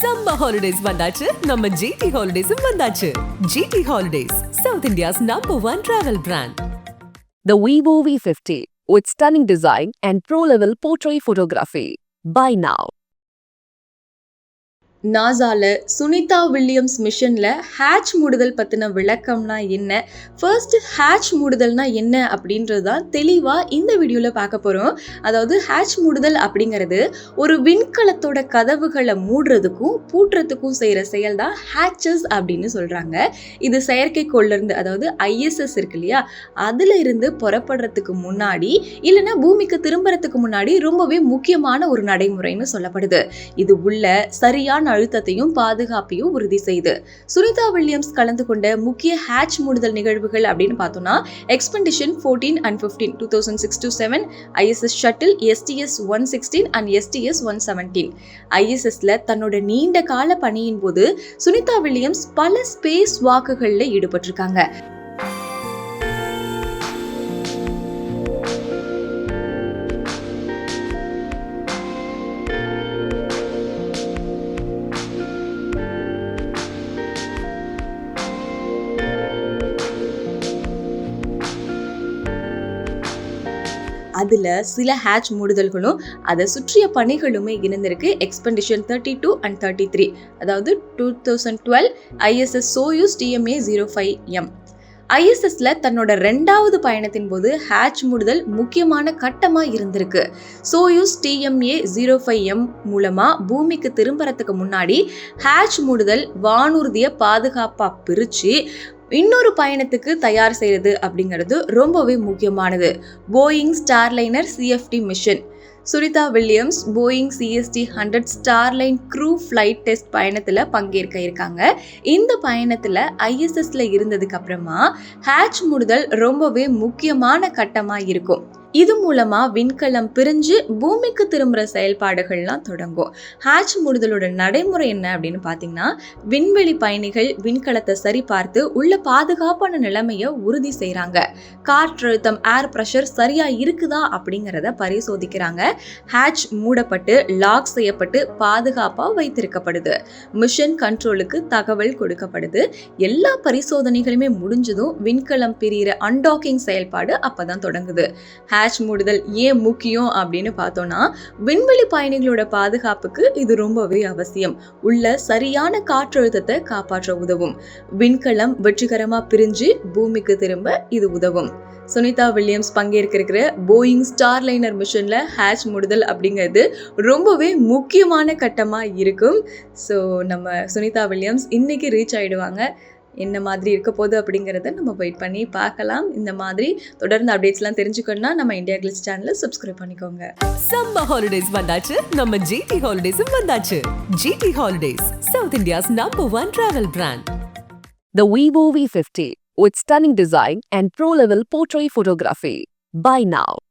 Summer holidays வந்தாச்சு நம்ம GT ஹாலிடேஸும் வந்தாச்சு GT holidays South India's number one travel brand The Vivo V50 with stunning design and pro-level portrait photography. Buy now. நாசால Sunita Williams மிஷனில் hatch மூடுதல் பற்றின விளக்கம்னா என்ன? ஃபர்ஸ்ட் ஹேட்ச் மூடுதல்னா என்ன அப்படின்றது தான் தெளிவாக இந்த வீடியோவில் பார்க்க போகிறோம் அதாவது ஹேட்ச் மூடுதல் அப்படிங்கிறது ஒரு விண்கலத்தோட கதவுகளை மூடுறதுக்கும் பூட்டுறதுக்கும் செய்கிற செயல் தான் ஹேச்சஸ் அப்படின்னு சொல்கிறாங்க இது செயற்கைக்கோள்லேருந்து அதாவது ஐஎஸ்எஸ் இருக்கு இல்லையா? அதில் இருந்து புறப்படுறதுக்கு முன்னாடி இல்லைன்னா பூமிக்கு திரும்புறதுக்கு முன்னாடி ரொம்பவே முக்கியமான ஒரு நடைமுறைன்னு சொல்லப்படுது. இது உள்ள சரியான அழுத்தத்தையும் பாதுகாப்பையும் உறுதி செய்து. சுனிதா வில்லியம்ஸ் கலந்து கொண்ட முக்கிய ஹேட்ச் மூடுதல் நிகழ்வுகள் அப்படின்னு பார்த்தோம்னா expedition fourteen and fifteen two thousand six two seven ISS shuttle STS one sixteen and STS one seventeen ஐஎஸ்எஸ்ல தன்னோட நீண்ட கால பணியின் போது சுனிதா வில்லியம்ஸ் பல ஸ்பேஸ் வாக்குகளில் ஈடுபட்டிருக்காங்க. அதில் சில ஹேட்ச் மூடுதல்களும் அதை சுற்றிய பணிகளுமே இருந்திருக்கு expedition thirty two and thirty three அதாவது two thousand twelve ISS Soyuz TMA zero five M ஐஎஸ்எஸ்ல தன்னோட ரெண்டாவது பயணத்தின் போது ஹேட்ச் மூடுதல் முக்கியமான கட்டமாக இருந்திருக்கு. Soyuz TMA zero five M மூலமாக பூமிக்கு திரும்புறதுக்கு முன்னாடி ஹேட்ச் மூடுதல் வானூர்தியை பாதுகாப்பாக பிரித்து இன்னொரு பயணத்துக்கு தயார் செய்கிறது அப்படிங்கிறது ரொம்பவே முக்கியமானது. Boeing Starliner CFT mission Sunita Williams Boeing CST hundred Starliner crew flight test பயணத்தில் பங்கேற்க இருக்காங்க. இந்த பயணத்தில் ஐஎஸ்எஸ்ல இருந்ததுக்கு அப்புறமா ஹேட்ச் ரொம்பவே முக்கியமான கட்டமாக இருக்கும். இது மூலமா விண்கலம் பிரிஞ்சு பூமிக்கு திரும்புகிற செயல்பாடுகள்லாம் தொடங்கும். ஹேட்ச் மூடுதலோட நடைமுறை என்ன அப்படின்னு பார்த்தீங்கன்னா விண்வெளி பயணிகள் விண்கலத்தை சரி பார்த்து உள்ள பாதுகாப்பான நிலைமையை உறுதி செய்கிறாங்க காற்றழுத்தம் ஏர் ப்ரெஷர் சரியா இருக்குதா அப்படிங்கிறத பரிசோதிக்கிறாங்க. ஹேட்ச் மூடப்பட்டு லாக் செய்யப்பட்டு பாதுகாப்பாக வைத்திருக்கப்படுது. மிஷன் கண்ட்ரோலுக்கு தகவல் கொடுக்கப்படுது. எல்லா பரிசோதனைகளுமே முடிஞ்சதும் விண்கலம் பிரிகிற அன்டாக்கிங் செயல்பாடு அப்பதான் தொடங்குது. ஹேட்ச் மூடுதல் ஏன் முக்கியம் அப்படின்னு பார்த்தோம்னா விண்வெளி பயணிகளோட பாதுகாப்புக்கு இது ரொம்பவே அவசியம். உள்ள சரியான காற்றழுத்தத்தை காப்பாற்ற உதவும். விண்கலம் வெற்றிகரமா பிரிஞ்சு பூமிக்கு திரும்ப இது உதவும். சுனிதா வில்லியம்ஸ் பங்கேற்க இருக்கிற போயிங் ஸ்டார்லைனர் மிஷனில் ஹேட்ச் மூடுதல் அப்படிங்கிறது ரொம்பவே முக்கியமான கட்டமாக இருக்கும். ஸோ நம்ம சுனிதா வில்லியம்ஸ் இன்னைக்கு ரீச் ஆகிடுவாங்க என்ன மாதிரி இருக்க போகுது அப்படிங்கிறத நம்ம வெயிட் பண்ணி பார்க்கலாம். இந்த மாதிரி தொடர்ந்து அப்டேட்ஸ்லாம் தெரிஞ்சுக்கணும்னா நம்ம இந்தியா கிளிஸ் சேனலை சப்ஸ்கிரைப் பண்ணிக்கோங்க. சம்மர் ஹாலிடேஸ் வந்தாச்சு. நம்ம ஜிடி ஹாலிடேஸும் வந்தாச்சு. GT holidays South India's number one travel brand The Vivo V50 with stunning design and pro-level portrait photography. Buy now.